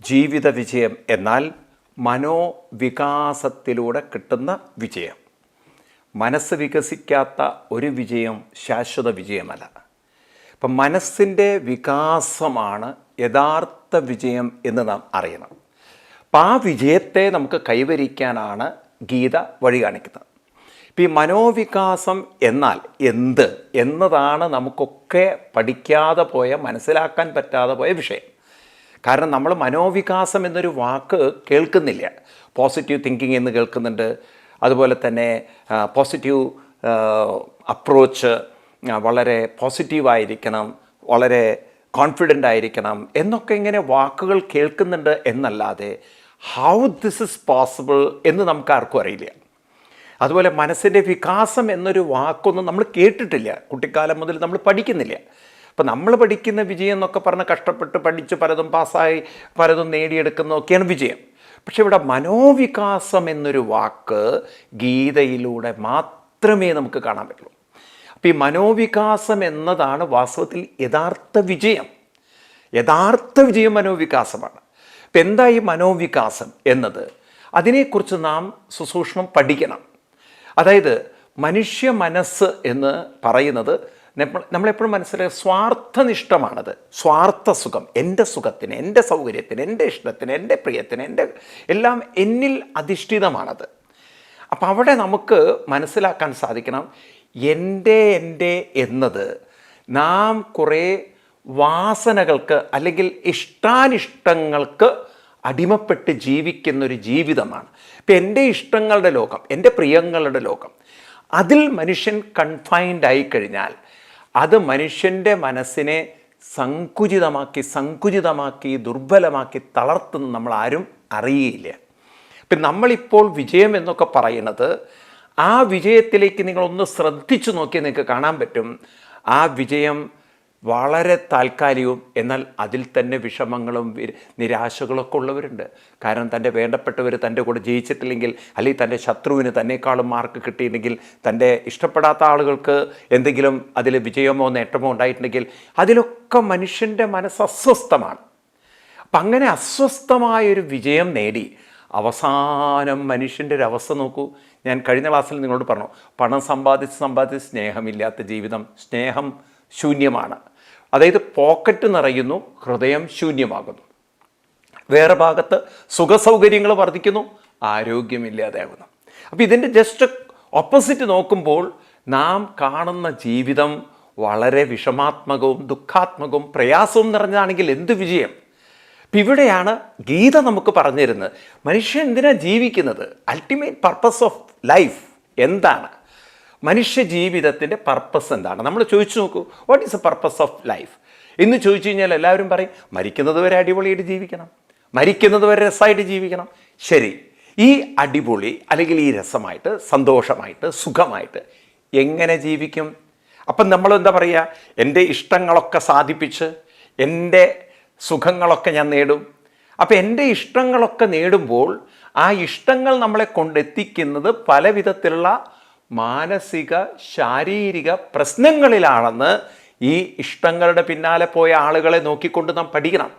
ജീവിത വിജയം എന്നാൽ മനോവികാസത്തിലൂടെ കിട്ടുന്ന വിജയം. മനസ്സ് വികസിക്കാത്ത ഒരു വിജയം ശാശ്വത വിജയമല്ല. അപ്പം മനസ്സിന്റെ വികാസമാണ് യഥാർത്ഥ വിജയം എന്ന് നാം അറിയണം. അപ്പം ആ വിജയത്തെ നമുക്ക് കൈവരിക്കാനാണ് ഗീത വഴി കാണിക്കുന്നത്. ഇപ്പം ഈ മനോവികാസം എന്നാൽ എന്ത് എന്നതാണ് നമുക്കൊക്കെ പഠിക്കാതെ പോയ മനസ്സിലാക്കാൻ പറ്റാതെ പോയ വിഷയം. കാരണം നമ്മൾ മനോവികാസം എന്നൊരു വാക്ക് കേൾക്കുന്നില്ല. പോസിറ്റീവ് തിങ്കിങ് എന്ന് കേൾക്കുന്നുണ്ട്. അതുപോലെ തന്നെ പോസിറ്റീവ് അപ്രോച്ച് വളരെ പോസിറ്റീവായിരിക്കണം വളരെ കോൺഫിഡന്റ് ആയിരിക്കണം എന്നൊക്കെ ഇങ്ങനെ വാക്കുകൾ കേൾക്കുന്നുണ്ട് എന്നല്ലാതെ ഹൗ ദിസ് ഇസ് പോസിബിൾ എന്ന് നമുക്ക് ആർക്കും അറിയില്ല. അതുപോലെ മനസ്സിന്റെ വികാസം എന്നൊരു വാക്കൊന്നും നമ്മൾ കേട്ടിട്ടില്ല. കുട്ടിക്കാലം മുതൽ നമ്മൾ പഠിക്കുന്നില്ല. അപ്പം നമ്മൾ പഠിക്കുന്ന വിജയം എന്നൊക്കെ പറഞ്ഞ് കഷ്ടപ്പെട്ട് പഠിച്ച് പലതും പാസ്സായി പലതും നേടിയെടുക്കുന്നതൊക്കെയാണ് വിജയം. പക്ഷെ ഇവിടെ മനോവികാസം എന്നൊരു വാക്ക് ഗീതയിലൂടെ മാത്രമേ നമുക്ക് കാണാൻ പറ്റുള്ളൂ. അപ്പോൾ ഈ മനോവികാസം എന്നതാണ് വാസ്തവത്തിൽ യഥാർത്ഥ വിജയം. യഥാർത്ഥ വിജയം മനോവികാസമാണ്. അപ്പം എന്താ ഈ മനോവികാസം എന്നത്? അതിനെക്കുറിച്ച് നാം സുസൂക്ഷ്മം പഠിക്കണം. അതായത് മനുഷ്യ മനസ്സ് എന്ന് പറയുന്നത് നമ്മളെപ്പോഴും മനസ്സിലാക്കുക സ്വാർത്ഥനിഷ്ഠമാണത്. സ്വാർത്ഥ സുഖം എന്റെ സുഖത്തിന് എന്റെ സൗകര്യത്തിന് എന്റെ ഇഷ്ടത്തിന് എന്റെ പ്രിയത്തിന് എന്റെ എല്ലാം എന്നിൽ അധിഷ്ഠിതമാണത്. അപ്പം അവിടെ നമുക്ക് മനസ്സിലാക്കാൻ സാധിക്കണം എന്റെ എന്റെ എന്നത് നാം കുറേ വാസനകൾക്ക് അല്ലെങ്കിൽ ഇഷ്ടാനിഷ്ടങ്ങൾക്ക് അടിമപ്പെട്ട് ജീവിക്കുന്ന ഒരു ജീവിതമാണ്. ഇപ്പം എന്റെ ഇഷ്ടങ്ങളുടെ ലോകം എന്റെ പ്രിയങ്ങളുടെ ലോകം അതിൽ മനുഷ്യൻ കൺഫൈൻഡ് ആയി കഴിഞ്ഞാൽ അത് മനുഷ്യന്റെ മനസ്സിനെ സങ്കുചിതമാക്കി സങ്കുചിതമാക്കി ദുർബലമാക്കി തളർത്തുന്ന നമ്മൾ ആരും അറിയില്ല. ഇപ്പം നമ്മളിപ്പോൾ വിജയം എന്നൊക്കെ പറയുന്നത് ആ വിജയത്തിലേക്ക് നിങ്ങളൊന്ന് ശ്രദ്ധിച്ചു നോക്കിയാൽ നിങ്ങൾക്ക് കാണാൻ പറ്റും. ആ വിജയം വളരെ താൽക്കാലികവും എന്നാൽ അതിൽ തന്നെ വിഷമങ്ങളും നിരാശകളൊക്കെ ഉള്ളവരുണ്ട്. കാരണം തന്റെ വേണ്ടപ്പെട്ടവർ തന്റെ കൂടെ ജയിച്ചിട്ടില്ലെങ്കിൽ അല്ലെങ്കിൽ തന്റെ ശത്രുവിന് തന്നെക്കാളും മാർക്ക് കിട്ടിയില്ലെങ്കിൽ തന്റെ ഇഷ്ടപ്പെടാത്ത ആളുകൾക്ക് എന്തെങ്കിലും അതിൽ വിജയമോ നേട്ടമോ ഉണ്ടായിട്ടുണ്ടെങ്കിൽ അതിലൊക്കെ മനുഷ്യന്റെ മനസ്സ് അസ്വസ്ഥമാണ്. അപ്പം അങ്ങനെ അസ്വസ്ഥമായൊരു വിജയം നേടി. അവസാനം മനുഷ്യന്റെ ഒരു അവസ്ഥ നോക്കൂ. ഞാൻ കഴിഞ്ഞ ക്ലാസ്സിൽ നിങ്ങളോട് പറഞ്ഞു പണം സമ്പാദിച്ച് സമ്പാദിച്ച് സ്നേഹമില്ലാത്ത ജീവിതം സ്നേഹം ശൂന്യമാണ്. അതായത് പോക്കറ്റ് നിറയുന്നു ഹൃദയം ശൂന്യമാകുന്നു. വേറെ ഭാഗത്ത് സുഖസൗകര്യങ്ങൾ വർദ്ധിക്കുന്നു ആരോഗ്യമില്ലാതെയാകുന്നു. അപ്പോൾ ഇതിന്റെ ജസ്റ്റ് ഓപ്പോസിറ്റ് നോക്കുമ്പോൾ നാം കാണുന്ന ജീവിതം വളരെ വിഷമാത്മകവും ദുഃഖാത്മകവും പ്രയാസവും നിറഞ്ഞതാണെങ്കിൽ എന്ത് വിജയം? അപ്പം ഇവിടെയാണ് ഗീത നമുക്ക് പറഞ്ഞിരുന്നത് മനുഷ്യൻ എന്തിനാണ് ജീവിക്കുന്നത്? അൾട്ടിമേറ്റ് പർപ്പസ് ഓഫ് ലൈഫ് എന്താണ്? മനുഷ്യ ജീവിതത്തിന്റെ പർപ്പസ് എന്താണ്? നമ്മൾ ചോദിച്ചു നോക്കൂ what is a purpose of life എന്ന് ചോദിച്ചു കഴിഞ്ഞാൽ എല്ലാവരും പറയും മരിക്കുന്നത് വരെ അടിപൊളിയായിട്ട് ജീവിക്കണം. മരിക്കുന്നത് വരെ രസമായിട്ട് ജീവിക്കണം. ശരി ഈ അടിപൊളി അല്ലെങ്കിൽ ഈ രസമായിട്ട് സന്തോഷമായിട്ട് സുഖമായിട്ട് എങ്ങനെ ജീവിക്കും? അപ്പം നമ്മൾ എന്താ പറയുക എന്റെ ഇഷ്ടങ്ങളൊക്കെ സാധിപ്പിച്ച് എന്റെ സുഖങ്ങളൊക്കെ ഞാൻ നേടും. അപ്പം എന്റെ ഇഷ്ടങ്ങളൊക്കെ നേടുമ്പോൾ ആ ഇഷ്ടങ്ങൾ നമ്മളെ കൊണ്ടെത്തിക്കുന്നത് പല വിധത്തിലുള്ള മാനസിക ശാരീരിക പ്രശ്നങ്ങളിലാണെന്ന് ഈ ഇഷ്ടങ്ങളുടെ പിന്നാലെ പോയ ആളുകളെ നോക്കിക്കൊണ്ട് നാം പഠിക്കണം.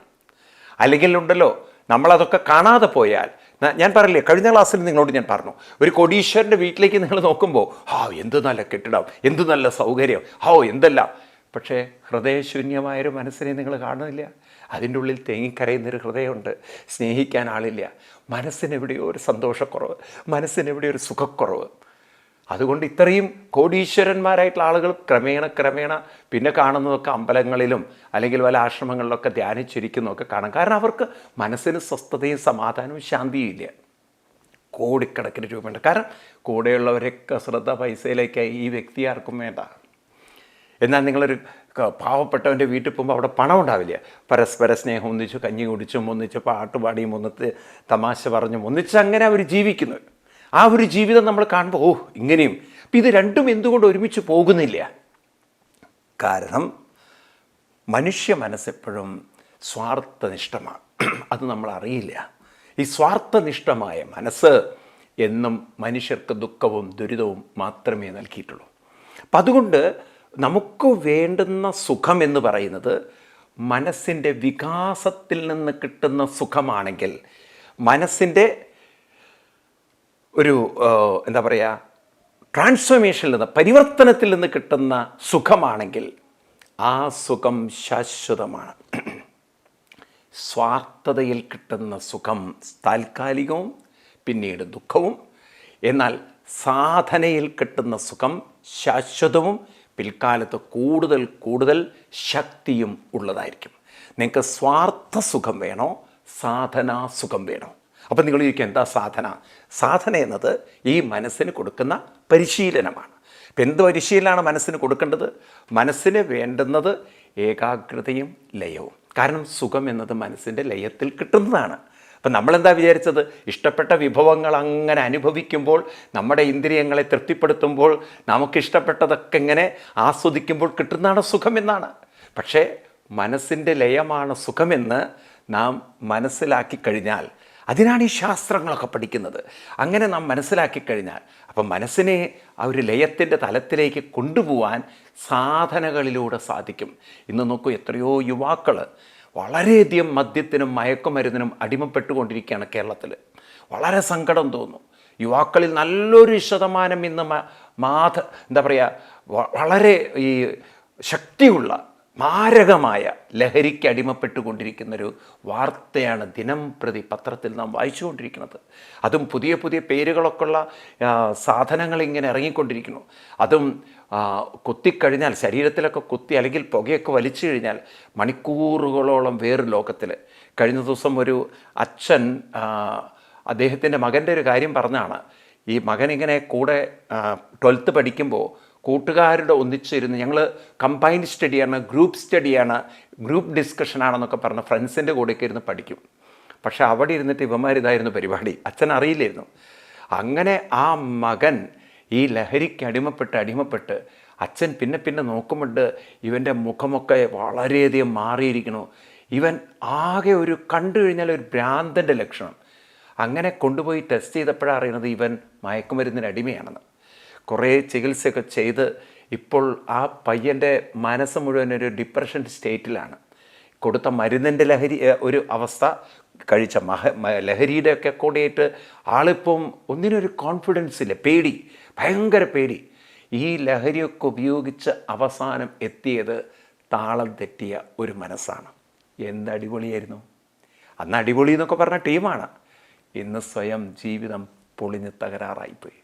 അല്ലെങ്കിൽ ഉണ്ടല്ലോ നമ്മളതൊക്കെ കാണാതെ പോയാൽ ഞാൻ പറയില്ലേ കഴിഞ്ഞ ക്ലാസ്സിൽ നിങ്ങളോട് ഞാൻ പറഞ്ഞു ഒരു കൊടീശ്വരന്റെ വീട്ടിലേക്ക് നിങ്ങൾ നോക്കുമ്പോൾ ഹാ എന്ത് നല്ല കെട്ടിടം എന്ത് നല്ല സൗകര്യം ഹോ എന്തെല്ലാം. പക്ഷേ ഹൃദയശൂന്യമായൊരു മനസ്സിനെ നിങ്ങൾ കാണുന്നില്ല. അതിന്റെ ഉള്ളിൽ തേങ്ങിക്കരയുന്നൊരു ഹൃദയമുണ്ട്. സ്നേഹിക്കാൻ ആളില്ല. മനസ്സിനെവിടെയോ ഒരു സന്തോഷക്കുറവ് മനസ്സിനെവിടെയോ ഒരു സുഖക്കുറവ്. അതുകൊണ്ട് ഇത്രയും കോടീശ്വരന്മാരായിട്ടുള്ള ആളുകൾ ക്രമേണ ക്രമേണ പിന്നെ കാണുന്നതൊക്കെ അമ്പലങ്ങളിലും അല്ലെങ്കിൽ വല്ല ആശ്രമങ്ങളിലൊക്കെ ധ്യാനിച്ചിരിക്കുന്നതൊക്കെ കാണാം. കാരണം അവർക്ക് മനസ്സിന് സ്വസ്ഥതയും സമാധാനവും ശാന്തിയും ഇല്ല. കോടിക്കണക്കിന് രൂപയുണ്ട്. കാരണം കൂടെയുള്ളവരൊക്കെ ശ്രദ്ധ പൈസയിലേക്കായി ഈ വ്യക്തി ആർക്കും വേണ്ട. എന്നാൽ നിങ്ങളൊരു പാവപ്പെട്ടവന്റെ വീട്ടിൽ പോകുമ്പോൾ അവിടെ പണം ഉണ്ടാവില്ല. പരസ്പര സ്നേഹം ഒന്നിച്ച് കഞ്ഞി കുടിച്ചും ഒന്നിച്ച് പാട്ടുപാടിയും ഒന്നിച്ച് തമാശ പറഞ്ഞും ഒന്നിച്ച് അങ്ങനെ അവർ ജീവിക്കുന്നു. ആ ഒരു ജീവിതം നമ്മൾ കാണുമ്പോൾ ഓ ഇങ്ങനെയും. അപ്പം ഇത് രണ്ടും എന്തുകൊണ്ട് ഒരുമിച്ച് പോകുന്നില്ല? കാരണം മനുഷ്യ മനസ്സെപ്പോഴും സ്വാർത്ഥനിഷ്ഠമാണ്. അത് നമ്മൾ അറിയില്ല. ഈ സ്വാർത്ഥനിഷ്ഠമായ മനസ്സ് എന്നും മനുഷ്യർക്ക് ദുഃഖവും ദുരിതവും മാത്രമേ നൽകിയിട്ടുള്ളൂ. അപ്പം അതുകൊണ്ട് നമുക്ക് വേണ്ടുന്ന സുഖം എന്ന് പറയുന്നത് മനസ്സിന്റെ വികാസത്തിൽ നിന്ന് കിട്ടുന്ന സുഖമാണെങ്കിൽ മനസ്സിന്റെ ഒരു എന്താ പറയുക ട്രാൻസ്ഫോർമേഷനിൽ നിന്ന് പരിവർത്തനത്തിൽ നിന്ന് കിട്ടുന്ന സുഖമാണെങ്കിൽ ആ സുഖം ശാശ്വതമാണ്. സ്വാർത്ഥതയിൽ കിട്ടുന്ന സുഖം താൽക്കാലികവും പിന്നീട് ദുഃഖവും. എന്നാൽ സാധനയിൽ കിട്ടുന്ന സുഖം ശാശ്വതവും പിൽക്കാലത്ത് കൂടുതൽ കൂടുതൽ ശക്തിയും ഉള്ളതായിരിക്കും. നിങ്ങൾക്ക് സ്വാർത്ഥ സുഖം വേണോ? സാധനാ സുഖം വേണോ? അപ്പം നിങ്ങൾ ചോദിക്കുക എന്താ സാധന? സാധന എന്നത് ഈ മനസ്സിന് കൊടുക്കുന്ന പരിശീലനമാണ്. ഇപ്പം എന്ത് പരിശീലനമാണ് മനസ്സിന് കൊടുക്കേണ്ടത്? മനസ്സിന് വേണ്ടുന്നത് ഏകാഗ്രതയും ലയവും. കാരണം സുഖം എന്നത് മനസ്സിന്റെ ലയത്തിൽ കിട്ടുന്നതാണ്. അപ്പം നമ്മളെന്താ വിചാരിച്ചത്? ഇഷ്ടപ്പെട്ട വിഭവങ്ങൾ അങ്ങനെ അനുഭവിക്കുമ്പോൾ നമ്മുടെ ഇന്ദ്രിയങ്ങളെ തൃപ്തിപ്പെടുത്തുമ്പോൾ നമുക്കിഷ്ടപ്പെട്ടതൊക്കെ ഇങ്ങനെ ആസ്വദിക്കുമ്പോൾ കിട്ടുന്നതാണ് സുഖം എന്നാണ്. പക്ഷേ മനസ്സിന്റെ ലയമാണ് സുഖമെന്ന് നാം മനസ്സിലാക്കി കഴിഞ്ഞാൽ അതിനാണ് ഈ ശാസ്ത്രങ്ങളൊക്കെ പഠിക്കുന്നത്. അങ്ങനെ നാം മനസ്സിലാക്കി കഴിഞ്ഞാൽ അപ്പം മനസ്സിനെ ആ ഒരു ലയത്തിന്റെ തലത്തിലേക്ക് കൊണ്ടുപോകാൻ സാധനകളിലൂടെ സാധിക്കും. ഇന്ന് നോക്കൂ എത്രയോ യുവാക്കൾ വളരെയധികം മദ്യത്തിനും മയക്കുമരുന്നിനും അടിമപ്പെട്ടുകൊണ്ടിരിക്കുകയാണ് കേരളത്തിൽ. വളരെ സങ്കടം തോന്നും. യുവാക്കളിൽ നല്ലൊരു ശതമാനം ഇന്ന് മാധ എന്താ പറയുക വളരെ ഈ ശക്തിയുള്ള മാരകമായ ലഹരിക്ക് അടിമപ്പെട്ടുകൊണ്ടിരിക്കുന്നൊരു വാർത്തയാണ് ദിനം പ്രതി പത്രത്തിൽ നാം വായിച്ചുകൊണ്ടിരിക്കുന്നത്. അതും പുതിയ പുതിയ പേരുകളൊക്കെ ഉള്ള സാധനങ്ങൾ ഇങ്ങനെ ഇറങ്ങിക്കൊണ്ടിരിക്കുന്നു. അതും കുത്തിക്കഴിഞ്ഞാൽ ശരീരത്തിലൊക്കെ കുത്തി അല്ലെങ്കിൽ പുകയൊക്കെ വലിച്ചു കഴിഞ്ഞാൽ മണിക്കൂറുകളോളം വേറെ ലോകത്തിൽ കഴിഞ്ഞ ദിവസം ഒരു അച്ഛൻ അദ്ദേഹത്തിന്റെ മകന്റെ ഒരു കാര്യം പറഞ്ഞാണ്. ഈ മകനിങ്ങനെ കൂടെ ട്വൽത്ത് പഠിക്കുമ്പോൾ കൂട്ടുകാരുടെ ഒന്നിച്ചിരുന്ന് ഞങ്ങൾ കമ്പൈൻഡ് സ്റ്റഡിയാണ് ഗ്രൂപ്പ് സ്റ്റഡിയാണ് ഗ്രൂപ്പ് ഡിസ്കഷൻ ആണെന്നൊക്കെ പറഞ്ഞ് ഫ്രണ്ട്സിന്റെ കൂടെയൊക്കെ ഇരുന്ന് പഠിക്കും. പക്ഷേ അവിടെ ഇരുന്നിട്ട് ഇവന്മാർ ഇതായിരുന്നു പരിപാടി. അച്ഛൻ അറിയില്ലായിരുന്നു. അങ്ങനെ ആ മകൻ ഈ ലഹരിക്ക് അടിമപ്പെട്ട് അടിമപ്പെട്ട് അച്ഛൻ പിന്നെ പിന്നെ നോക്കുമ്പോൾ ഇവന്റെ മുഖമൊക്കെ വളരെയധികം മാറിയിരിക്കണു ഇവൻ ആകെ ഒരു കണ്ടു കഴിഞ്ഞാൽ ഒരു ഭ്രാന്തന്റെ ലക്ഷണം. അങ്ങനെ കൊണ്ടുപോയി ടെസ്റ്റ് ചെയ്തപ്പോഴാണ് അറിയുന്നത് ഇവൻ മയക്കുമരുന്നിന് അടിമയാണെന്ന്. കുറേ ചികിത്സയൊക്കെ ചെയ്ത് ഇപ്പോൾ ആ പയ്യന്റെ മനസ്സ് മുഴുവൻ ഒരു ഡിപ്രഷൻ സ്റ്റേറ്റിലാണ് കൊടുത്ത മരുന്നിന്റെ ലഹരി ഒരു അവസ്ഥ കഴിച്ച മഹ ലഹരിയുടെ ഒക്കെ കൂടെയായിട്ട് ആളിപ്പം ഒന്നിനൊരു കോൺഫിഡൻസ് ഇല്ല പേടി ഭയങ്കര പേടി. ഈ ലഹരിയൊക്കെ ഉപയോഗിച്ച് അവസാനം എത്തിയത് താളം തെറ്റിയ ഒരു മനസ്സാണ്. എന്ത് അടിപൊളിയായിരുന്നു. അന്ന് അടിപൊളി എന്നൊക്കെ പറഞ്ഞ ടീമാണ്. ഇന്ന് സ്വയം ജീവിതം പൊളിഞ്ഞ് തകരാറായിപ്പോയി.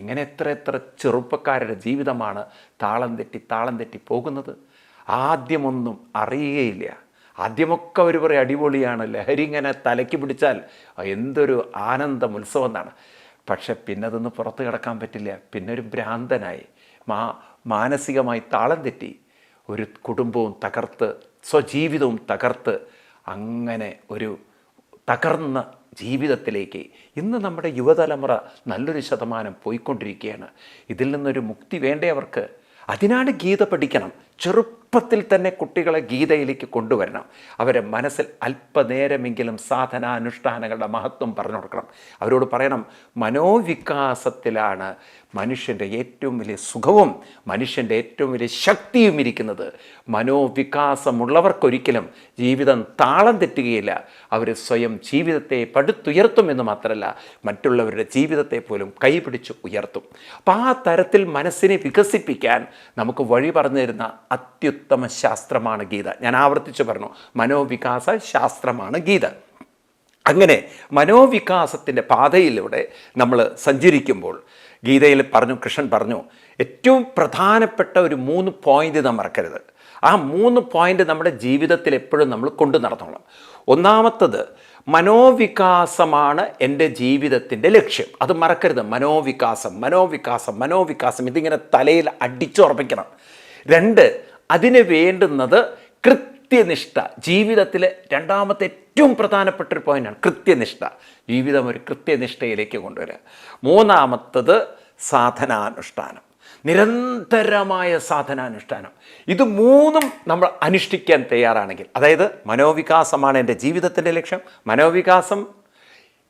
ഇങ്ങനെ എത്ര എത്ര ചെറുപ്പക്കാരുടെ ജീവിതമാണ് താളം തെറ്റി താളം തെറ്റി പോകുന്നത്. ആദ്യമൊന്നും അറിയുകയില്ല. ആദ്യമൊക്കെ അവർ പറയും അടിപൊളിയാണ് ലഹരി ഇങ്ങനെ തലയ്ക്ക് പിടിച്ചാൽ എന്തൊരു ആനന്ദം ഉത്സവം എന്നാണ് പക്ഷെ പിന്നെ അതൊന്ന് പുറത്ത് കിടക്കാൻ പറ്റില്ല. പിന്നെ ഒരു ഭ്രാന്തനായി മാ മാനസികമായി താളം തെറ്റി ഒരു കുടുംബവും തകർത്ത് സ്വജീവിതവും തകർത്ത് അങ്ങനെ ഒരു തകർന്ന ജീവിതത്തിലേക്ക് ഇന്ന് നമ്മുടെ യുവതലമുറ നല്ലൊരു ശതമാനം പോയിക്കൊണ്ടിരിക്കുകയാണ്. ഇതിൽ നിന്നൊരു മുക്തി വേണ്ടേ അവർക്ക് അതിനാണ് ഗീത പഠിക്കണം. ചെറുപ്പത്തിൽ തന്നെ കുട്ടികളെ ഗീതയിലേക്ക് കൊണ്ടുവരണം. അവരെ മനസ്സിൽ അല്പനേരമെങ്കിലും സാധനാനുഷ്ഠാനങ്ങളുടെ മഹത്വം പറഞ്ഞു കൊടുക്കണം. അവരോട് പറയണം മനോവികാസത്തിലാണ് മനുഷ്യന്റെ ഏറ്റവും വലിയ സുഖവും മനുഷ്യന്റെ ഏറ്റവും വലിയ ശക്തിയും ഇരിക്കുന്നത് മനോവികാസമുള്ളവർക്കൊരിക്കലും ജീവിതം താളം തെറ്റുകയില്ല. അവർ സ്വയം ജീവിതത്തെ പടുത്തുയർത്തുമെന്ന് മാത്രമല്ല മറ്റുള്ളവരുടെ ജീവിതത്തെ പോലും കൈപിടിച്ച് ഉയർത്തും. അപ്പം ആ തരത്തിൽ മനസ്സിനെ വികസിപ്പിക്കാൻ നമുക്ക് വഴി പറഞ്ഞു തരുന്ന അത്യുത്തമ ശാസ്ത്രമാണ് ഗീത. ഞാൻ ആവർത്തിച്ച് പറഞ്ഞു മനോവികാസ ശാസ്ത്രമാണ് ഗീത. അങ്ങനെ മനോവികാസത്തിന്റെ പാതയിലൂടെ നമ്മൾ സഞ്ചരിക്കുമ്പോൾ ഗീതയിൽ പറഞ്ഞു കൃഷ്ണൻ പറഞ്ഞു ഏറ്റവും പ്രധാനപ്പെട്ട ഒരു മൂന്ന് പോയിന്റ് നാം മറക്കരുത്. ആ മൂന്ന് പോയിന്റ് നമ്മുടെ ജീവിതത്തിൽ എപ്പോഴും നമ്മൾ കൊണ്ടു നടത്തണം ഒന്നാമത്തത് മനോവികാസമാണ് എന്റെ ജീവിതത്തിന്റെ ലക്ഷ്യം. അത് മറക്കരുത്. മനോവികാസം മനോവികാസം മനോവികാസം ഇതിങ്ങനെ തലയിൽ അടിച്ചുറപ്പിക്കണം. രണ്ട് അതിന് വേണ്ടുന്നത് കൃത്യനിഷ്ഠ ജീവിതത്തിലെ രണ്ടാമത്തെ ഏറ്റവും പ്രധാനപ്പെട്ട ഒരു പോയിന്റാണ് കൃത്യനിഷ്ഠ. ജീവിതം ഒരു കൃത്യനിഷ്ഠയിലേക്ക് കൊണ്ടുവരിക. മൂന്നാമത്തത് സാധനാനുഷ്ഠാനം. നിരന്തരമായ സാധനാനുഷ്ഠാനം. ഇത് മൂന്നും നമ്മൾ അനുഷ്ഠിക്കാൻ തയ്യാറാണെങ്കിൽ അതായത് മനോവികാസമാണ് എന്റെ ജീവിതത്തിന്റെ ലക്ഷ്യം. മനോവികാസം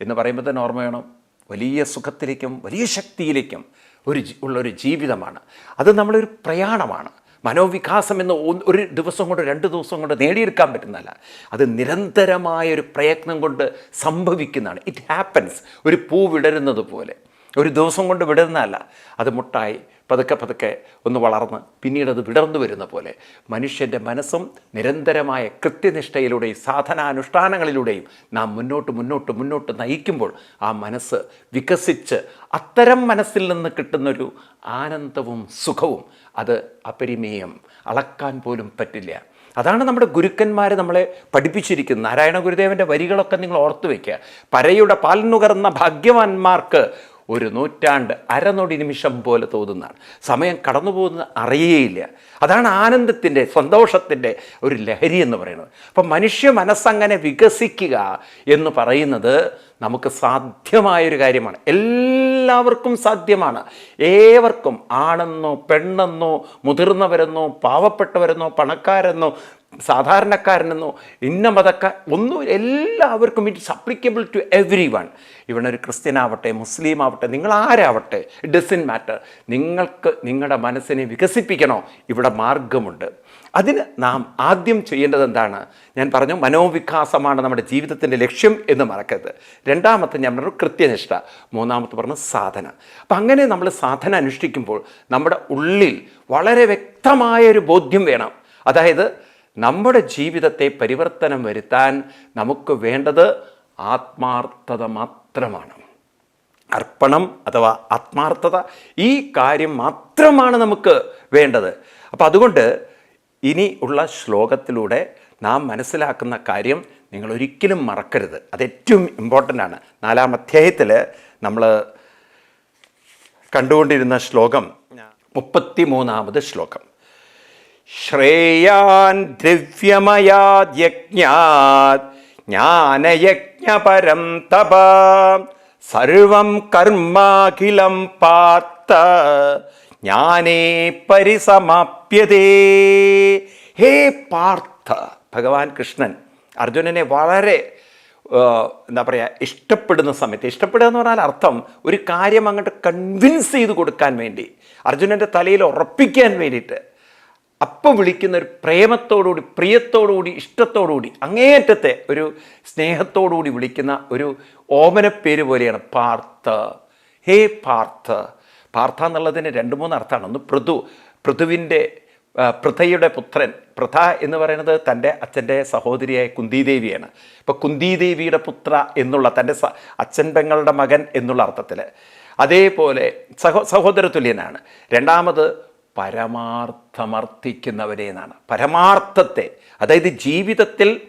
എന്ന് പറയുമ്പോൾ തന്നെ ഓർമ്മ വേണം വലിയ സുഖത്തിലേക്കും വലിയ ശക്തിയിലേക്കും ഒരു ഉള്ളൊരു ജീവിതമാണ്. അത് നമ്മളൊരു പ്രയാണമാണ്. മനോവികാസം എന്ന് ഒരു ദിവസം കൊണ്ട് രണ്ട് ദിവസം കൊണ്ട് നേടിയെടുക്കാൻ പറ്റുന്നതല്ല. അത് നിരന്തരമായ ഒരു പ്രയത്നം കൊണ്ട് സംഭവിക്കുന്നതാണ്. ഇറ്റ് ഹാപ്പൻസ് ഒരു പൂ വിടരുന്നത് പോലെ. ഒരു ദിവസം കൊണ്ട് വിടരുന്നതല്ല. അത് മുട്ടായി പതുക്കെ പതുക്കെ ഒന്ന് വളർന്ന് പിന്നീട് അത് വിടർന്നു വരുന്ന പോലെ മനുഷ്യന്റെ മനസ്സും നിരന്തരമായ കൃത്യനിഷ്ഠയിലൂടെയും സാധനാനുഷ്ഠാനങ്ങളിലൂടെയും നാം മുന്നോട്ട് മുന്നോട്ട് മുന്നോട്ട് നയിക്കുമ്പോൾ ആ മനസ്സ് വികസിച്ച് അത്തരം മനസ്സിൽ നിന്ന് കിട്ടുന്നൊരു ആനന്ദവും സുഖവും അത് അപരിമേയം അളക്കാൻ പോലും പറ്റില്ല. അതാണ് നമ്മുടെ ഗുരുക്കന്മാർ നമ്മളെ പഠിപ്പിച്ചിരിക്കുന്നത്. നാരായണ ഗുരുദേവന്റെ വരികളൊക്കെ നിങ്ങൾ ഓർത്തു വയ്ക്കുക പരയുടെ പാൽ നുകർന്ന ഭാഗ്യവാന്മാർക്ക് ഒരു നൂറ്റാണ്ട് അരനൊടി നിമിഷം പോലെ തോന്നുന്നതാണ്. സമയം കടന്നു പോകുന്നത് അറിയേയില്ല. അതാണ് ആനന്ദത്തിന്റെ സന്തോഷത്തിന്റെ ഒരു ലഹരി എന്ന് പറയുന്നത്. അപ്പം മനുഷ്യ മനസ്സങ്ങനെ വികസിക്കുക എന്ന് പറയുന്നത് നമുക്ക് സാധ്യമായൊരു കാര്യമാണ്. എല്ലാവർക്കും സാധ്യമാണ്. ഏവർക്കും ആണെന്നോ പെണ്ണെന്നോ മുതിർന്നവരെന്നോ പാവപ്പെട്ടവരെന്നോ പണക്കാരെന്നോ സാധാരണക്കാരനെന്നോ ഇന്ന മതക്കാർ ഒന്നും എല്ലാവർക്കും it's applicable to every one ഇവനൊരു ക്രിസ്ത്യൻ ആവട്ടെ മുസ്ലിം ആവട്ടെ നിങ്ങൾ ആരാവട്ടെ ഇറ്റ് ഡസൻ മാറ്റർ നിങ്ങൾക്ക് നിങ്ങളുടെ മനസ്സിനെ വികസിപ്പിക്കണോ? ഇവിടെ മാർഗമുണ്ട്. അതിന് നാം ആദ്യം ചെയ്യേണ്ടത് എന്താണ്? ഞാൻ പറഞ്ഞു മനോവികാസമാണ് നമ്മുടെ ജീവിതത്തിന്റെ ലക്ഷ്യം എന്ന് മറക്കരുത്. രണ്ടാമത്തെ ഞാൻ പറഞ്ഞു കൃത്യനിഷ്ഠ മൂന്നാമത്തെ പറഞ്ഞു സാധന. അപ്പം അങ്ങനെ നമ്മൾ സാധന അനുഷ്ഠിക്കുമ്പോൾ നമ്മുടെ ഉള്ളിൽ വളരെ വ്യക്തമായൊരു ബോധ്യം വേണം. അതായത് നമ്മുടെ ജീവിതത്തെ പരിവർത്തനം വരുത്താൻ നമുക്ക് വേണ്ടത് ആത്മാർത്ഥത മാത്രമാണ്. അർപ്പണം അഥവാ ആത്മാർത്ഥത ഈ കാര്യം മാത്രമാണ് നമുക്ക് വേണ്ടത്. അപ്പം അതുകൊണ്ട് ഇനി ഉള്ള ശ്ലോകത്തിലൂടെ നാം മനസ്സിലാക്കുന്ന കാര്യം നിങ്ങൾ ഒരിക്കലും മറക്കരുത്. അത് ഏറ്റവും ഇമ്പോർട്ടന്റ് ആണ്. നാലാം അധ്യായത്തിൽ നമ്മൾ കണ്ടുകൊണ്ടിരുന്ന ശ്ലോകം മുപ്പത്തി മൂന്നാമത് ശ്ലോകം. ശ്രേയാൻ ദ്രവ്യമയാജ്ഞാനയജ്ഞപരം ജ്ഞാനയജ്ഞപരം തപ സർവം കർമാഖിലം പാർത്ത ജ്ഞാനേ പരിസമാപ്യതേ. ഹേ പാർത്ഥ ഭഗവാൻ കൃഷ്ണൻ അർജുനനെ വളരെ എന്താ പറയുക ഇഷ്ടപ്പെടുന്ന സമയത്ത് ഇഷ്ടപ്പെടുക എന്ന് പറഞ്ഞാൽ അർത്ഥം ഒരു കാര്യം അങ്ങോട്ട് കൺവിൻസ് ചെയ്ത് കൊടുക്കാൻ വേണ്ടി അർജുനന്റെ തലയിൽ ഉറപ്പിക്കാൻ വേണ്ടിയിട്ട് അപ്പം വിളിക്കുന്ന ഒരു പ്രേമത്തോടുകൂടി പ്രിയത്തോടുകൂടി ഇഷ്ടത്തോടുകൂടി അങ്ങേയറ്റത്തെ ഒരു സ്നേഹത്തോടുകൂടി വിളിക്കുന്ന ഒരു ഓമനപ്പേര് പോലെയാണ് പാർത്ഥ. ഹേ പാർത്ഥ. പാർത്ഥ എന്നുള്ളതിന് രണ്ട് മൂന്ന് അർത്ഥമാണ്. ഒന്ന് പൃഥു പൃഥുവിന്റെ പൃഥയുടെ പുത്രൻ. പൃഥ എന്ന് പറയുന്നത് തന്റെ അച്ഛന്റെ സഹോദരിയായ കുന്തിദേവിയാണ്. ഇപ്പോൾ കുന്തിദേവിയുടെ പുത്ര എന്നുള്ള തന്റെ അച്ഛൻ പെങ്ങളുടെ മകൻ എന്നുള്ള അർത്ഥത്തിൽ. അതേപോലെ സഹോ സഹോദര തുല്യനാണ് രണ്ടാമത് പരമാർത്ഥമർത്ഥിക്കുന്നവരെ എന്നാണ് പരമാർത്ഥത്തെ അതായത് ജീവിതത്തിൽ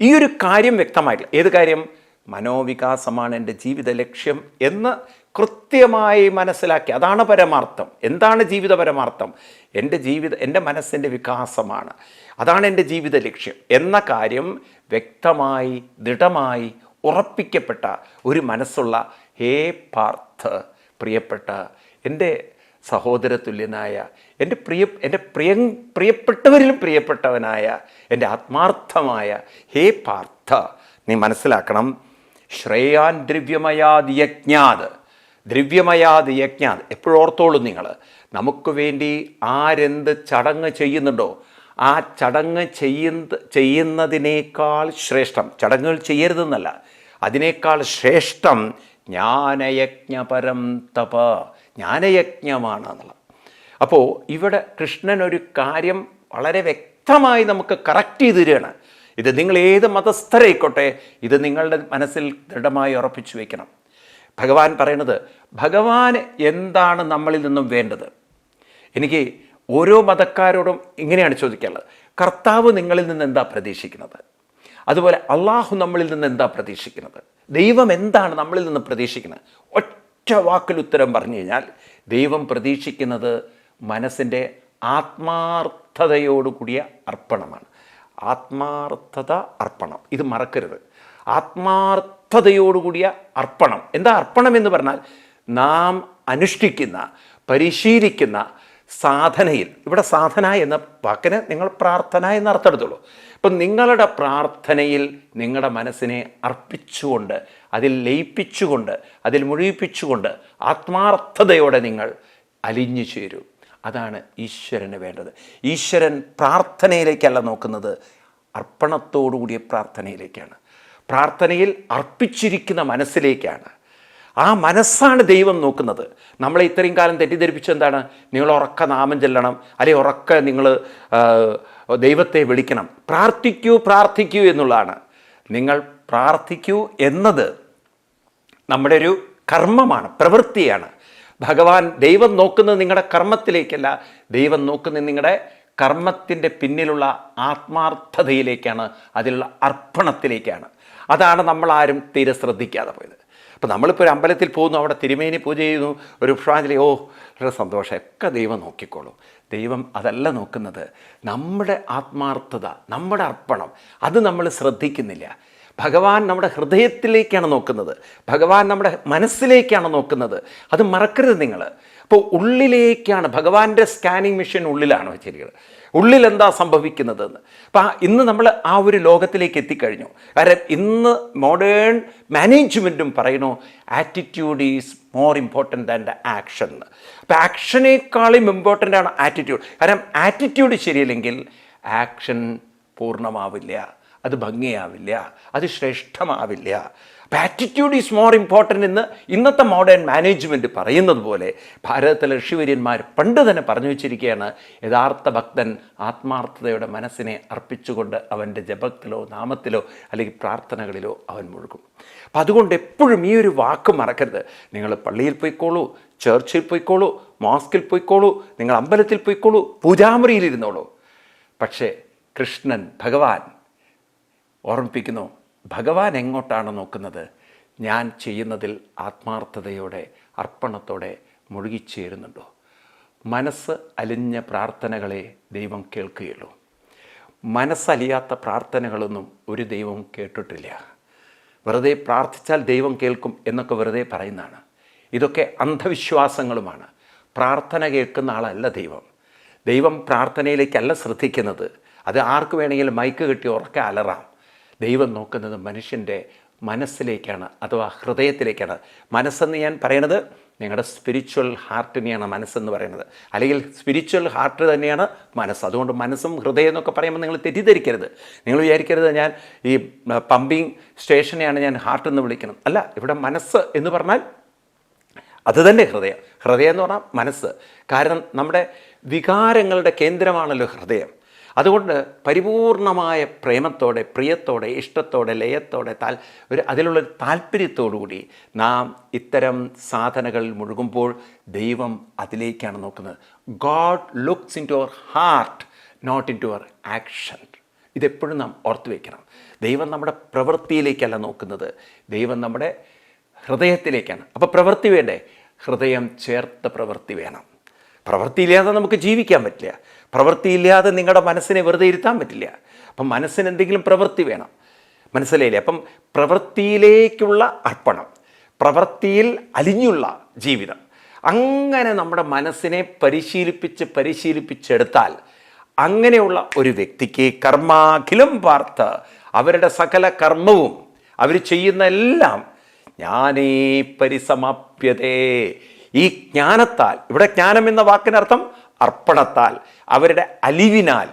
ഈ ഒരു കാര്യം വ്യക്തമായിട്ടില്ല. ഏത് കാര്യം? മനോവികാസമാണ് എന്റെ ജീവിത ലക്ഷ്യം എന്ന് കൃത്യമായി മനസ്സിലാക്കി. അതാണ് പരമാർത്ഥം. എന്താണ് ജീവിത പരമാർത്ഥം? എന്റെ ജീവിത എന്റെ മനസ്സിന്റെ വികാസമാണ്. അതാണ് എന്റെ ജീവിത ലക്ഷ്യം. എന്ന കാര്യം വ്യക്തമായി ദൃഢമായി ഉറപ്പിക്കപ്പെട്ട ഒരു മനസ്സുള്ള ഹേ പാർത്ഥ പ്രിയപ്പെട്ട എന്റെ സഹോദര തുല്യനായ എന്റെ പ്രിയ എന്റെ പ്രിയ പ്രിയപ്പെട്ടവരിലും പ്രിയപ്പെട്ടവനായ എന്റെ ആത്മാർത്ഥമായ ഹേ പാർത്ഥ നീ മനസ്സിലാക്കണം. ശ്രേയാൻ ദ്രവ്യമയാത് യജ്ഞാത്. ദ്രവ്യമയാത് യജ്ഞാത്. എപ്പോഴും നിങ്ങൾ നമുക്ക് വേണ്ടി ആരെന്ത് ചടങ്ങ് ചെയ്യുന്നുണ്ടോ ആ ചടങ്ങ് ചെയ്യുന്ന ചെയ്യുന്നതിനേക്കാൾ ശ്രേഷ്ഠം. ചടങ്ങുകൾ ചെയ്യരുതെന്നല്ല. അതിനേക്കാൾ ശ്രേഷ്ഠം ജ്ഞാനയജ്ഞപരം തപ ജ്ഞാനയജ്ഞമാണ് എന്നുള്ളത് അപ്പോൾ ഇവിടെ കൃഷ്ണൻ ഒരു കാര്യം വളരെ വ്യക്തമായി നമുക്ക് കറക്റ്റ് ചെയ്ത് തരികയാണ്. ഇത് നിങ്ങൾ ഏത് മതസ്ഥരായിക്കോട്ടെ ഇത് നിങ്ങളുടെ മനസ്സിൽ ദൃഢമായി ഉറപ്പിച്ചു വയ്ക്കണം ഭഗവാൻ പറയണത് ഭഗവാൻ എന്താണ് നമ്മളിൽ നിന്നും വേണ്ടത്? എനിക്ക് ഓരോ മതക്കാരോടും ഇങ്ങനെയാണ് ചോദിക്കാനുള്ളത്. കർത്താവ് നിങ്ങളിൽ നിന്ന് എന്താ പ്രതീക്ഷിക്കുന്നത്? അതുപോലെ അള്ളാഹു നമ്മളിൽ നിന്ന് എന്താ പ്രതീക്ഷിക്കുന്നത്? ദൈവം എന്താണ് നമ്മളിൽ നിന്ന് പ്രതീക്ഷിക്കുന്നത്? ഒറ്റ വാക്കിൽ ഉത്തരം പറഞ്ഞു കഴിഞ്ഞാൽ ദൈവം പ്രതീക്ഷിക്കുന്നത് മനസ്സിന്റെ ആത്മാർത്ഥതയോടുകൂടിയ അർപ്പണമാണ്. ആത്മാർത്ഥത അർപ്പണം. ഇത് മറക്കരുത്. ആത്മാർത്ഥതയോടുകൂടിയ അർപ്പണം. എന്താ അർപ്പണം എന്ന് പറഞ്ഞാൽ നാം അനുഷ്ഠിക്കുന്ന പരിശീലിക്കുന്ന സാധനയിൽ. ഇവിടെ സാധന എന്ന വാക്കിന് നിങ്ങൾ പ്രാർത്ഥന എന്ന് അർത്ഥമെടുത്തുള്ളൂ അപ്പം നിങ്ങളുടെ പ്രാർത്ഥനയിൽ നിങ്ങളുടെ മനസ്സിനെ അർപ്പിച്ചുകൊണ്ട് അതിൽ ലയിപ്പിച്ചുകൊണ്ട് അതിൽ മുഴുവിപ്പിച്ചുകൊണ്ട് ആത്മാർത്ഥതയോടെ നിങ്ങൾ അലിഞ്ഞു ചേരൂ. അതാണ് ഈശ്വരന് വേണ്ടത്. ഈശ്വരൻ പ്രാർത്ഥനയിലേക്കല്ല നോക്കുന്നത് അർപ്പണത്തോടുകൂടിയ പ്രാർത്ഥനയിലേക്കാണ്. പ്രാർത്ഥനയിൽ അർപ്പിച്ചിരിക്കുന്ന മനസ്സിലേക്കാണ്. ആ മനസ്സാണ് ദൈവം നോക്കുന്നത്. നമ്മളെ ഇത്രയും കാലം തെറ്റിദ്ധരിപ്പിച്ച എന്താണ്? നിങ്ങൾ ഉറക്ക നാമം ചെല്ലണം. അല്ലെങ്കിൽ ഉറക്ക നിങ്ങൾ ദൈവത്തെ വിളിക്കണം. പ്രാർത്ഥിക്കൂ പ്രാർത്ഥിക്കൂ എന്നുള്ളതാണ്. നിങ്ങൾ പ്രാർത്ഥിക്കൂ എന്നത് നമ്മുടെ ഒരു കർമ്മമാണ് പ്രവൃത്തിയാണ്. ഭഗവാൻ ദൈവം നോക്കുന്നത് നിങ്ങളുടെ കർമ്മത്തിലേക്കല്ല. ദൈവം നോക്കുന്നത് നിങ്ങളുടെ കർമ്മത്തിന്റെ പിന്നിലുള്ള ആത്മാർത്ഥതയിലേക്കാണ്. അതിലുള്ള അർപ്പണത്തിലേക്കാണ്. അതാണ് നമ്മളാരും തീരെ ശ്രദ്ധിക്കാതെ പോയത്. അപ്പോൾ നമ്മളിപ്പോൾ ഒരു അമ്പലത്തിൽ പോകുന്നു അവിടെ തിരുമേനി പൂജ ചെയ്യുന്നു ഒരു പുഷ്പാഞ്ജലി ഓ വളരെ സന്തോഷം. ഒക്കെ ദൈവം നോക്കിക്കോളും. ദൈവം അതല്ല നോക്കുന്നത്. നമ്മുടെ ആത്മാർത്ഥത നമ്മുടെ അർപ്പണം അത് നമ്മൾ ശ്രദ്ധിക്കുന്നില്ല. ഭഗവാൻ നമ്മുടെ ഹൃദയത്തിലേക്കാണ് നോക്കുന്നത്. ഭഗവാൻ നമ്മുടെ മനസ്സിലേക്കാണ് നോക്കുന്നത്. അത് മറക്കരുത് നിങ്ങൾ അപ്പോൾ ഉള്ളിലേക്കാണ് ഭഗവാന്റെ സ്കാനിങ് മെഷീൻ ഉള്ളിലാണ് വെച്ചിരിക്കുന്നത്. ഉള്ളിൽ എന്താ സംഭവിക്കുന്നതെന്ന്. അപ്പം ഇന്ന് നമ്മൾ ആ ഒരു ലോകത്തിലേക്ക് എത്തിക്കഴിഞ്ഞു. കാരണം ഇന്ന് മോഡേൺ മാനേജ്മെന്റും പറയുന്നു attitude is more important than the action അപ്പം ആക്ഷനേക്കാളും ഇമ്പോർട്ടന്റ് ആണ് ആറ്റിറ്റ്യൂഡ് കാരണം ആറ്റിറ്റ്യൂഡ് ശരിയല്ലെങ്കിൽ ആക്ഷൻ പൂർണമാവില്ല. അത് ഭംഗിയാവില്ല. അത് ശ്രേഷ്ഠമാവില്ല. അപ്പം ആറ്റിറ്റ്യൂഡ് ഈസ് മോർ ഇമ്പോർട്ടന്റ് എന്ന് ഇന്നത്തെ മോഡേൺ മാനേജ്മെന്റ് പറയുന്നത് പോലെ ഭാരതത്തിലെ ഋഷിവര്യന്മാർ പണ്ട് തന്നെ പറഞ്ഞു വെച്ചിരിക്കുകയാണ് യഥാർത്ഥ ഭക്തൻ ആത്മാർത്ഥതയുടെ മനസ്സിനെ അർപ്പിച്ചുകൊണ്ട് അവന്റെ ജപത്തിലോ നാമത്തിലോ അല്ലെങ്കിൽ പ്രാർത്ഥനകളിലോ അവൻ മുഴുകും. അപ്പം അതുകൊണ്ട് എപ്പോഴും ഈ ഒരു വാക്ക് മറക്കരുത്. നിങ്ങൾ പള്ളിയിൽ പോയിക്കോളൂ ചേർച്ചിൽ പോയിക്കോളൂ മോസ്കിൽ പോയിക്കോളൂ നിങ്ങൾ അമ്പലത്തിൽ പോയിക്കോളൂ പൂജാമുറിയിൽ ഇരുന്നോളൂ. പക്ഷേ കൃഷ്ണൻ ഭഗവാൻ ഓർമ്മിപ്പിക്കുന്നു ഭഗവാൻ എങ്ങോട്ടാണ് നോക്കുന്നത്? ഞാൻ ചെയ്യുന്നതിൽ ആത്മാർത്ഥതയോടെ അർപ്പണത്തോടെ മുഴുകിച്ചേരുന്നുണ്ടോ? മനസ്സ് അലിഞ്ഞ പ്രാർത്ഥനകളെ ദൈവം കേൾക്കുകയുള്ളൂ. മനസ്സലിയാത്ത പ്രാർത്ഥനകളൊന്നും ഒരു ദൈവവും കേട്ടിട്ടില്ല. വെറുതെ പ്രാർത്ഥിച്ചാൽ ദൈവം കേൾക്കും എന്നൊക്കെ വെറുതെ പറയുന്നതാണ്. ഇതൊക്കെ അന്ധവിശ്വാസങ്ങളുമാണ്. പ്രാർത്ഥന കേൾക്കുന്ന ആളല്ല ദൈവം. ദൈവം പ്രാർത്ഥനയിലേക്കല്ല ശ്രദ്ധിക്കുന്നത്. അത് ആർക്ക് വേണമെങ്കിലും മൈക്ക് കിട്ടി ഉറക്കെ അലറാം. ദൈവം നോക്കുന്നത് മനുഷ്യന്റെ മനസ്സിലേക്കാണ് അഥവാ ഹൃദയത്തിലേക്കാണ്. മനസ്സെന്ന് ഞാൻ പറയണത് നിങ്ങളുടെ സ്പിരിച്വൽ ഹാർട്ടിനെയാണ് മനസ്സെന്ന് പറയുന്നത്. അല്ലെങ്കിൽ സ്പിരിച്വൽ ഹാർട്ട് തന്നെയാണ് മനസ്സ്. അതുകൊണ്ട് മനസ്സും ഹൃദയം എന്നൊക്കെ പറയുമ്പോൾ നിങ്ങൾ തെറ്റിദ്ധരിക്കരുത്. നിങ്ങൾ വിചാരിക്കരുത് ഞാൻ ഈ പമ്പിങ് സ്റ്റേഷനെയാണ് ഞാൻ ഹാർട്ട് എന്ന് വിളിക്കണം അല്ല ഇവിടെ മനസ്സ് എന്ന് പറഞ്ഞാൽ അത് തന്നെ ഹൃദയം. ഹൃദയം എന്ന് പറഞ്ഞാൽ മനസ്സ്. കാരണം നമ്മുടെ വികാരങ്ങളുടെ കേന്ദ്രമാണല്ലോ ഹൃദയം. അതുകൊണ്ട് പരിപൂർണമായ പ്രേമത്തോടെ പ്രിയത്തോടെ ഇഷ്ടത്തോടെ ലയത്തോടെ താൽ ഒരു അതിലുള്ളൊരു താല്പര്യത്തോടുകൂടി നാം ഇത്തരം സാധനകളിൽ മുഴുകുമ്പോൾ ദൈവം അതിലേക്കാണ് നോക്കുന്നത്. God looks into our heart not into our action ഇതെപ്പോഴും നാം ഓർത്തു വയ്ക്കണം ദൈവം നമ്മുടെ പ്രവൃത്തിയിലേക്കല്ല നോക്കുന്നത്. ദൈവം നമ്മുടെ ഹൃദയത്തിലേക്കാണ്. അപ്പോൾ പ്രവൃത്തി വേണ്ടേ? ഹൃദയം ചേർത്ത പ്രവൃത്തി വേണം. പ്രവൃത്തിയില്ലാതെ നമുക്ക് ജീവിക്കാൻ പറ്റില്ല. പ്രവൃത്തിയില്ലാതെ നിങ്ങളുടെ മനസ്സിനെ വെറുതെ ഇരുത്താൻ പറ്റില്ല. അപ്പം മനസ്സിന് എന്തെങ്കിലും പ്രവൃത്തി വേണം. മനസ്സിലായില്ലേ? അപ്പം പ്രവൃത്തിയിലേക്കുള്ള അർപ്പണം പ്രവൃത്തിയിൽ അലിഞ്ഞുള്ള ജീവിതം. അങ്ങനെ നമ്മുടെ മനസ്സിനെ പരിശീലിപ്പിച്ച് പരിശീലിപ്പിച്ചെടുത്താൽ അങ്ങനെയുള്ള ഒരു വ്യക്തിക്ക് കർമാഖിലം പാർത്ത് അവരുടെ സകല കർമ്മവും അവർ ചെയ്യുന്ന എല്ലാം ജ്ഞാനേ പരിസമാപ്യതേ. ഈ ജ്ഞാനത്താൽ ഇവിടെ ജ്ഞാനം എന്ന വാക്കിനർത്ഥം അർപ്പണത്താൽ അവരുടെ അലിവിനാൽ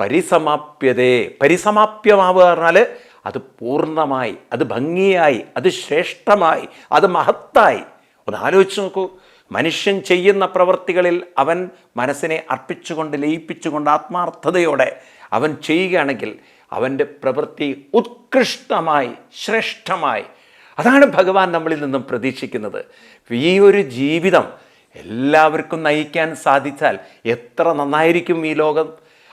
പരിസമാപ്യതേ പരിസമാപ്യമാവുക പറഞ്ഞാൽ അത് പൂർണമായി അത് ഭംഗിയായി അത് ശ്രേഷ്ഠമായി അത് മഹത്തായി. ഒന്ന് ആലോചിച്ച് നോക്കൂ. മനുഷ്യൻ ചെയ്യുന്ന പ്രവൃത്തികളിൽ അവൻ മനസ്സിനെ അർപ്പിച്ചുകൊണ്ട് ലയിപ്പിച്ചുകൊണ്ട് ആത്മാർത്ഥതയോടെ അവൻ ചെയ്യുകയാണെങ്കിൽ അവന്റെ പ്രവൃത്തി ഉത്കൃഷ്ടമായി ശ്രേഷ്ഠമായി. അതാണ് ഭഗവാൻ നമ്മളിൽ നിന്നും പ്രതീക്ഷിക്കുന്നത്. ഈ ഒരു ജീവിതം എല്ലാവർക്കും നയിക്കാൻ സാധിച്ചാൽ എത്ര നന്നായിരിക്കും ഈ ലോകം?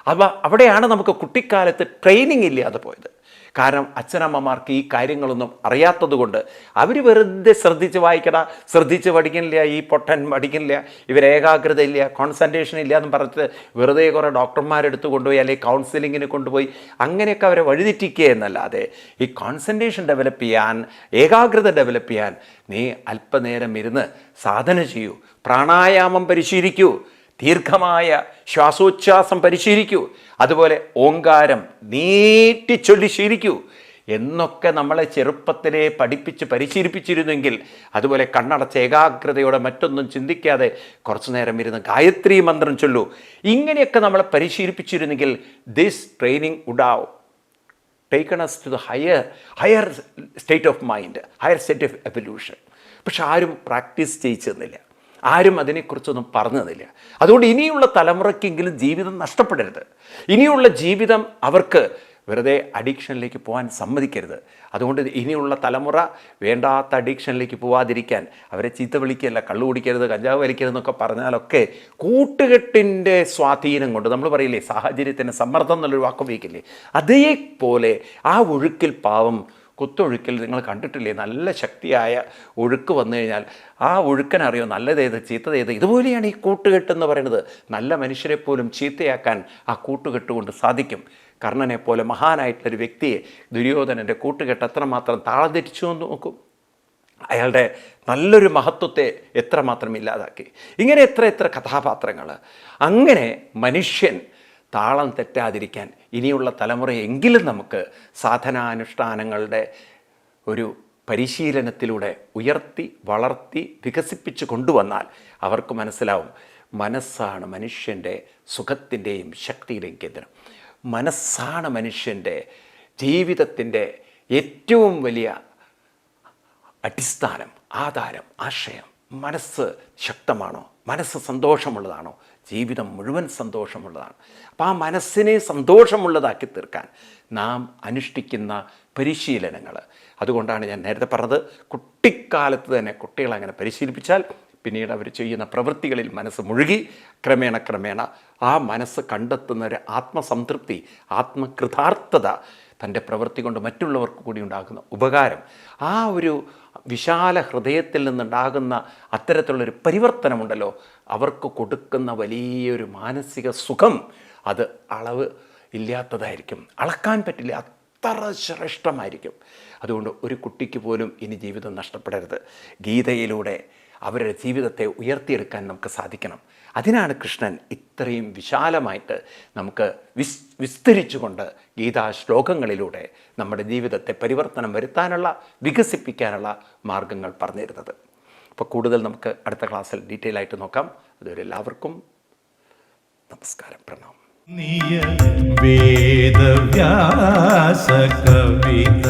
അവ അവിടെയാണ് നമുക്ക് കുട്ടിക്കാലത്ത് ട്രെയിനിങ് ഇല്ലാതെ പോയത്. കാരണം അച്ഛനമ്മമാർക്ക് ഈ കാര്യങ്ങളൊന്നും അറിയാത്തതുകൊണ്ട് അവർ വെറുതെ ശ്രദ്ധിച്ച് വായിക്കട ശ്രദ്ധിച്ച് പഠിക്കുന്നില്ല ഈ പൊട്ടൻ പഠിക്കുന്നില്ല ഇവർ ഏകാഗ്രത ഇല്ല കോൺസെൻട്രേഷൻ ഇല്ല എന്ന് പറഞ്ഞിട്ട് വെറുതെ കുറേ ഡോക്ടർമാരെടുത്ത് കൊണ്ടുപോയി അല്ലെങ്കിൽ കൗൺസിലിങ്ങിന് കൊണ്ടുപോയി അങ്ങനെയൊക്കെ അവരെ വഴിതെറ്റിക്കുക എന്നല്ലാതെ ഈ കോൺസെൻട്രേഷൻ ഡെവലപ്പ് ചെയ്യാൻ ഏകാഗ്രത ഡെവലപ്പ് ചെയ്യാൻ നീ അല്പനേരം ഇരുന്ന് സാധന ചെയ്യൂ പ്രാണായാമം പരിശീലിക്കൂ ദീർഘമായ ശ്വാസോച്ഛ്വാസം പരിശീലിക്കൂ. അതുപോലെ ഓങ്കാരം നീട്ടി ചൊല്ലി ശീലിക്കൂ. എന്നൊക്കെ നമ്മളെ ചെറുപ്പത്തിലെ പഠിപ്പിച്ച് പരിശീലിപ്പിച്ചിരുന്നെങ്കിൽ അതുപോലെ കണ്ണടച്ച ഏകാഗ്രതയോടെ മറ്റൊന്നും ചിന്തിക്കാതെ കുറച്ചു നേരം ഇരുന്ന് ഗായത്രി മന്ത്രം ചൊല്ലൂ. ഇങ്ങനെയൊക്കെ നമ്മളെ പരിശീലിപ്പിച്ചിരുന്നെങ്കിൽ this training would have taken us to the higher higher state of mind higher state of evolution പക്ഷെ ആരും പ്രാക്ടീസ് ചെയ്യിച്ചു തന്നില്ല ആരും അതിനെക്കുറിച്ചൊന്നും പറഞ്ഞു തന്നില്ല അതുകൊണ്ട് ഇനിയുള്ള തലമുറയ്ക്കെങ്കിലും ജീവിതം നഷ്ടപ്പെടരുത്. ഇനിയുള്ള ജീവിതം അവർക്ക് വെറുതെ അഡിക്ഷനിലേക്ക് പോകാൻ സമ്മതിക്കരുത്. അതുകൊണ്ട് ഇനിയുള്ള തലമുറ വേണ്ടാത്ത അഡിക്ഷനിലേക്ക് പോവാതിരിക്കാൻ അവരെ ചീത്ത വിളിക്കല്ല കള്ളു കുടിക്കരുത് കഞ്ചാവ് വലിക്കരുത് എന്നൊക്കെ പറഞ്ഞാലൊക്കെ കൂട്ടുകെട്ടിന്റെ സ്വാധീനം കൊണ്ട് നമ്മൾ പറയില്ലേ സാഹചര്യത്തിന് സമ്മർദ്ദം എന്നുള്ളൊരു വാക്ക് ഉപയോഗിക്കില്ലേ അതേപോലെ ആ ഒഴുക്കിൽ പാവം കുത്തൊഴുക്കിൽ നിങ്ങൾ കണ്ടിട്ടില്ലേ? നല്ല ശക്തിയായ ഒഴുക്ക് വന്നു കഴിഞ്ഞാൽ ആ ഒഴുക്കനറിയോ? നല്ലതേത് ചീത്തതേത്? ഇതുപോലെയാണ് ഈ കൂട്ടുകെട്ട് എന്ന് പറയുന്നത്. നല്ല മനുഷ്യരെ പോലും ചീത്തയാക്കാൻ ആ കൂട്ടുകെട്ട് കൊണ്ട് സാധിക്കും. കർണനെ പോലെ മഹാനായിട്ടുള്ളൊരു വ്യക്തിയെ ദുര്യോധനന്റെ കൂട്ടുകെട്ട് എത്രമാത്രം താളം തെറ്റിച്ചു എന്ന് നോക്കും. അയാളുടെ നല്ലൊരു മഹത്വത്തെ എത്രമാത്രം ഇല്ലാതാക്കി. ഇങ്ങനെ എത്ര എത്ര കഥാപാത്രങ്ങൾ അങ്ങനെ മനുഷ്യൻ താളം തെറ്റാതിരിക്കാൻ ഇനിയുള്ള തലമുറയെങ്കിലും നമുക്ക് സാധനാനുഷ്ഠാനങ്ങളുടെ ഒരു പരിശീലനത്തിലൂടെ ഉയർത്തി വളർത്തി വികസിപ്പിച്ച് കൊണ്ടുവന്നാൽ അവർക്ക് മനസ്സിലാവും മനസ്സാണ് മനുഷ്യന്റെ സുഖത്തിന്റെയും ശക്തിയുടെയും കേന്ദ്രം. മനസ്സാണ് മനുഷ്യന്റെ ജീവിതത്തിന്റെ ഏറ്റവും വലിയ അടിസ്ഥാനം ആധാരം ആശയം. മനസ്സ് ശക്തമാണോ? മനസ്സ് സന്തോഷമുള്ളതാണോ? ജീവിതം മുഴുവൻ സന്തോഷമുള്ളതാണ്. അപ്പോൾ ആ മനസ്സിനെ സന്തോഷമുള്ളതാക്കി തീർക്കാൻ നാം അനുഷ്ഠിക്കുന്ന പരിശീലനങ്ങൾ അതുകൊണ്ടാണ് ഞാൻ നേരത്തെ പറഞ്ഞത് കുട്ടിക്കാലത്ത് തന്നെ കുട്ടികളെ അങ്ങനെ പരിശീലിപ്പിച്ചാൽ പിന്നീട് അവർ ചെയ്യുന്ന പ്രവൃത്തികളിൽ മനസ്സ് മുഴുകി ക്രമേണ ക്രമേണ ആ മനസ്സ് കണ്ടെത്തുന്ന ഒരു ആത്മസംതൃപ്തി ആത്മകൃതാർത്ഥത തന്റെ പ്രവൃത്തി കൊണ്ട് മറ്റുള്ളവർക്ക് കൂടി ഉണ്ടാകുന്ന ഉപകാരം ആ ഒരു വിശാല ഹൃദയത്തിൽ നിന്നുണ്ടാകുന്ന അത്തരത്തിലുള്ളൊരു പരിവർത്തനമുണ്ടല്ലോ. അവർക്ക് കൊടുക്കുന്ന വലിയൊരു മാനസിക സുഖം അത് അളവ് ഇല്ലാത്തതായിരിക്കും. അളക്കാൻ പറ്റില്ല അത്ര ശ്രേഷ്ഠമായിരിക്കും. അതുകൊണ്ട് ഒരു കുട്ടിക്ക് പോലും ഇനി ജീവിതം നഷ്ടപ്പെടരുത്. ഗീതയിലൂടെ അവരുടെ ജീവിതത്തെ ഉയർത്തിയെടുക്കാൻ നമുക്ക് സാധിക്കണം. അതിനാണ് കൃഷ്ണൻ ഇത്രയും വിശാലമായിട്ട് നമുക്ക് വിസ് വിസ്തരിച്ചുകൊണ്ട് ഗീതാ ശ്ലോകങ്ങളിലൂടെ നമ്മുടെ ജീവിതത്തെ പരിവർത്തനം വരുത്താനുള്ള വികസിപ്പിക്കാനുള്ള മാർഗങ്ങൾ പറഞ്ഞിരുന്നത്. അപ്പോൾ കൂടുതൽ നമുക്ക് അടുത്ത ക്ലാസ്സിൽ ഡീറ്റെയിൽ ആയിട്ട് നോക്കാം. അതുവരെ എല്ലാവർക്കും നമസ്കാരം പ്രണാം നിയ വേദവ്യാസ കവിത.